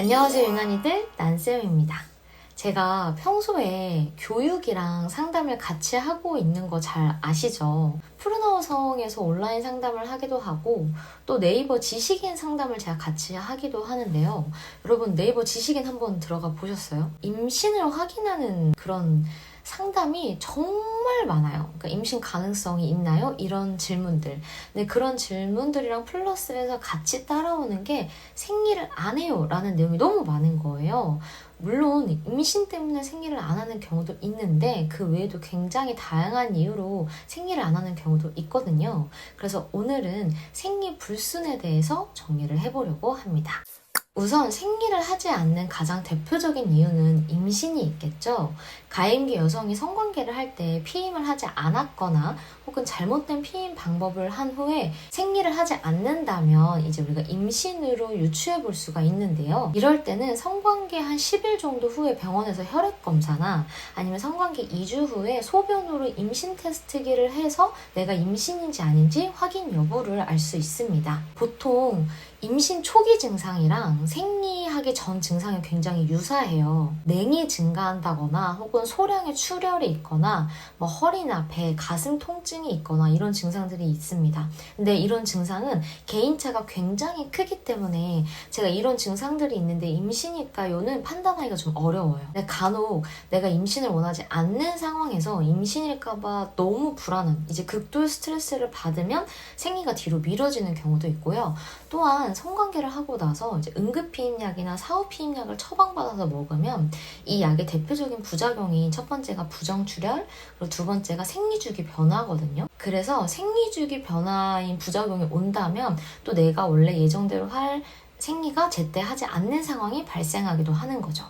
안녕하세요 유난이들 난쌤입니다. 제가 평소에 교육이랑 상담을 같이 하고 있는 거 잘 아시죠? 푸른하우성에서 온라인 상담을 하기도 하고 또 네이버 지식인 상담을 제가 같이 하기도 하는데요. 여러분 네이버 지식인 한번 들어가 보셨어요? 임신을 확인하는 그런 상담이 정말 많아요. 그러니까 임신 가능성이 있나요? 이런 질문들. 근데 그런 질문들이랑 플러스해서 같이 따라오는 게 생리를 안 해요. 라는 내용이 너무 많은 거예요. 물론 임신 때문에 생리를 안 하는 경우도 있는데 그 외에도 굉장히 다양한 이유로 생리를 안 하는 경우도 있거든요. 그래서 오늘은 생리 불순에 대해서 정리를 해보려고 합니다. 우선 생리를 하지 않는 가장 대표적인 이유는 임신이 있겠죠. 가임기 여성이 성관계를 할 때 피임을 하지 않았거나 혹은 잘못된 피임 방법을 한 후에 생리를 하지 않는다면 이제 우리가 임신으로 유추해 볼 수가 있는데요. 이럴 때는 성관계 한 10일 정도 후에 병원에서 혈액 검사나 아니면 성관계 2주 후에 소변으로 임신 테스트기를 해서 내가 임신인지 아닌지 확인 여부를 알 수 있습니다. 보통 임신 초기 증상이랑 생리하기 전 증상이 굉장히 유사해요. 냉이 증가한다거나 혹은 소량의 출혈이 있거나 뭐 허리나 배, 가슴 통증이 있거나 이런 증상들이 있습니다. 근데 이런 증상은 개인차가 굉장히 크기 때문에 제가 이런 증상들이 있는데 임신일까요는 판단하기가 좀 어려워요. 간혹 내가 임신을 원하지 않는 상황에서 임신일까봐 너무 불안한 이제 극도의 스트레스를 받으면 생리가 뒤로 미뤄지는 경우도 있고요. 또한 성관계를 하고 나서 이제 응 급피임약이나 사후피임약을 처방받아서 먹으면 이 약의 대표적인 부작용이 첫 번째가 부정출혈, 그리고 두 번째가 생리주기 변화거든요. 그래서 생리주기 변화인 부작용이 온다면 또 내가 원래 예정대로 할 생리가 제때 하지 않는 상황이 발생하기도 하는 거죠.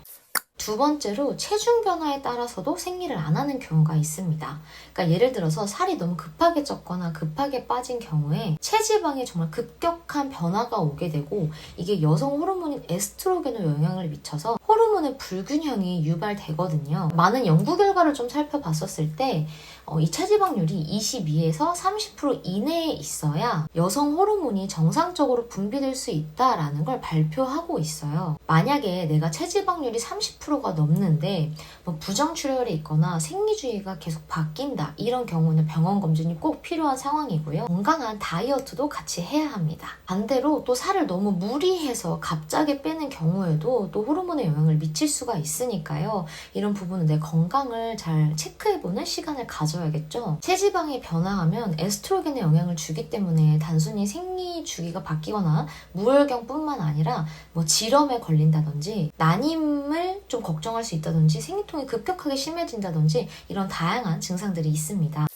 두 번째로 체중 변화에 따라서도 생리를 안 하는 경우가 있습니다. 그러니까 예를 들어서 살이 너무 급하게 쪘거나 급하게 빠진 경우에 체지방에 정말 급격한 변화가 오게 되고 이게 여성 호르몬인 에스트로겐에 영향을 미쳐서 호르몬의 불균형이 유발되거든요. 많은 연구 결과를 좀 살펴봤었을 때 어, 이 체지방률이 22에서 30% 이내에 있어야 여성 호르몬이 정상적으로 분비될 수 있다라는 걸 발표하고 있어요. 만약에 내가 체지방률이 30%가 넘는데 뭐 부정출혈이 있거나 생리주의가 계속 바뀐다 이런 경우는 병원 검진이 꼭 필요한 상황이고요. 건강한 다이어트도 같이 해야 합니다. 반대로 또 살을 너무 무리해서 갑자기 빼는 경우에도 또 호르몬에 영향 을 미칠 수가 있으니까요. 이런 부분은 내 건강을 잘 체크해보는 시간을 가져 가져야겠죠. 체지방이 변화하면 에스트로겐에 영향을 주기 때문에 단순히 생리 주기가 바뀌거나 무혈경뿐만 아니라 뭐 질염에 걸린다든지 난임을 좀 걱정할 수 있다든지 생리통이 급격하게 심해진다든지 이런 다양한 증상들이 있습니다.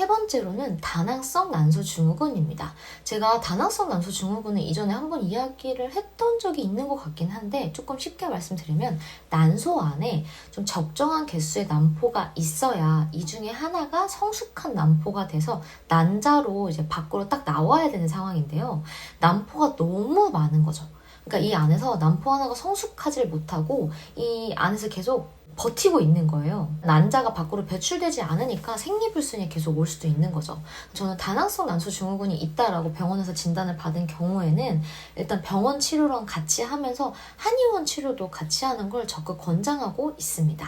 세 번째로는 다낭성 난소 증후군입니다. 제가 다낭성 난소 증후군은 이전에 한번 이야기를 했던 적이 있는 것 같긴 한데 조금 쉽게 말씀드리면 난소 안에 좀 적정한 개수의 난포가 있어야 이 중에 하나가 성숙한 난포가 돼서 난자로 이제 밖으로 딱 나와야 되는 상황인데요. 난포가 너무 많은 거죠. 그러니까 이 안에서 난포 하나가 성숙하지 못하고 이 안에서 계속 버티고 있는 거예요. 난자가 밖으로 배출되지 않으니까 생리불순이 계속 올 수도 있는 거죠. 저는 다낭성 난소 증후군이 있다라고 병원에서 진단을 받은 경우에는 일단 병원 치료랑 같이 하면서 한의원 치료도 같이 하는 걸 적극 권장하고 있습니다.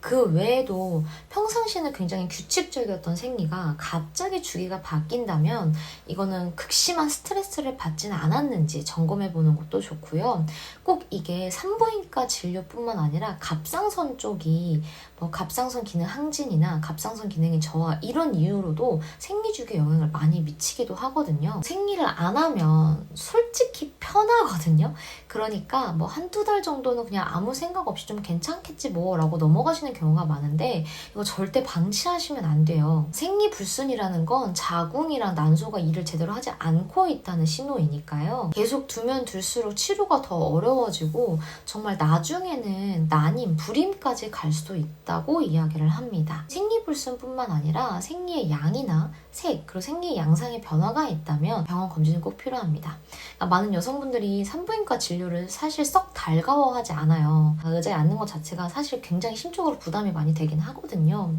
그 외에도 평상시에는 굉장히 규칙적이었던 생리가 갑자기 주기가 바뀐다면 이거는 극심한 스트레스를 받지는 않았는지 점검해 보는 것도 좋고요. 꼭 이게 산부인과 진료뿐만 아니라 갑상선 쪽이 뭐 갑상선 기능 항진이나 갑상선 기능이 저하 이런 이유로도 생리 주기에 영향을 많이 미치기도 하거든요. 생리를 안 하면 솔직히 편하거든요. 그러니까 뭐 한두 달 정도는 그냥 아무 생각 없이 좀 괜찮겠지 뭐라고 넘어가시는 경우가 많은데 이거 절대 방치하시면 안 돼요. 생리불순이라는 건 자궁이랑 난소가 일을 제대로 하지 않고 있다는 신호이니까요. 계속 두면 둘수록 치료가 더 어려워지고 정말 나중에는 난임, 불임까지 갈 수도 있다고 이야기를 합니다. 생리 불순뿐만 아니라 생리의 양이나 색, 그리고 생리의 양상의 변화가 있다면 병원 검진이 꼭 필요합니다. 그러니까 많은 여성분들이 산부인과 진료를 사실 썩 달가워하지 않아요. 의자에 앉는 것 자체가 사실 굉장히 심적으로 부담이 많이 되긴 하거든요.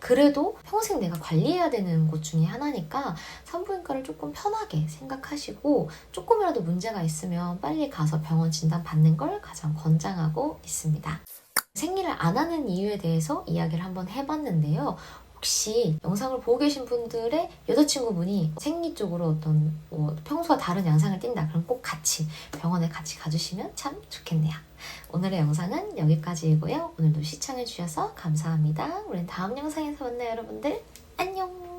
그래도 평생 내가 관리해야 되는 곳 중에 하나니까 산부인과를 조금 편하게 생각하시고 조금이라도 문제가 있으면 빨리 가서 병원 진단 받는 걸 가장 권장하고 있습니다. 생리를 안 하는 이유에 대해서 이야기를 한번 해봤는데요. 혹시 영상을 보고 계신 분들의 여자친구분이 생리 쪽으로 어떤 뭐 평소와 다른 양상을 띈다 그럼 꼭 같이 병원에 같이 가주시면 참 좋겠네요. 오늘의 영상은 여기까지이고요. 오늘도 시청해주셔서 감사합니다. 우린 다음 영상에서 만나요 여러분들. 안녕